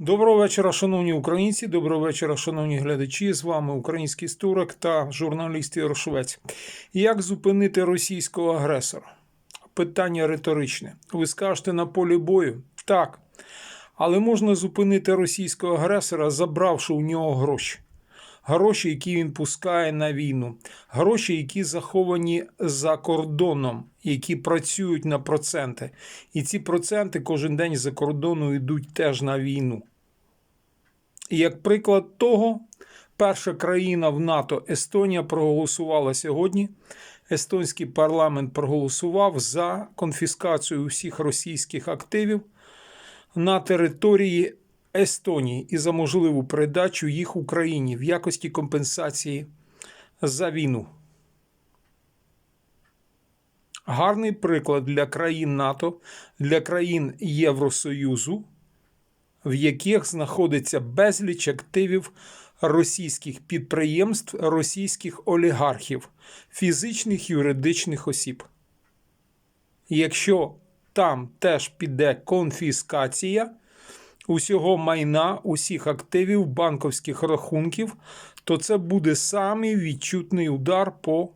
Доброго вечора, шановні українці. Доброго вечора, шановні глядачі. З вами український історик та журналіст Ярошовець. Як зупинити російського агресора? Питання риторичне. Ви скажете на полі бою? Так. Але можна зупинити російського агресора, забравши у нього гроші. Гроші, які він пускає на війну, гроші, які заховані за кордоном, які працюють на проценти. І ці проценти кожен день за кордону йдуть теж на війну. І як приклад того, перша країна в НАТО Естонія проголосувала сьогодні. Естонський парламент проголосував за конфіскацію всіх російських активів на території Естонії і за можливу передачу їх Україні в якості компенсації за війну. Гарний приклад для країн НАТО, для країн Євросоюзу, в яких знаходиться безліч активів російських підприємств, російських олігархів, фізичних юридичних осіб. Якщо там теж піде конфіскація усього майна, усіх активів, банковських рахунків, то це буде самий відчутний удар по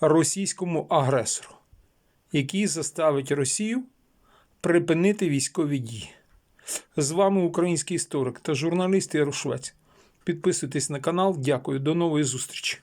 російському агресору, який заставить Росію припинити військові дії. З вами український історик та журналіст Ярошвець. Підписуйтесь на канал. Дякую. До нової зустрічі.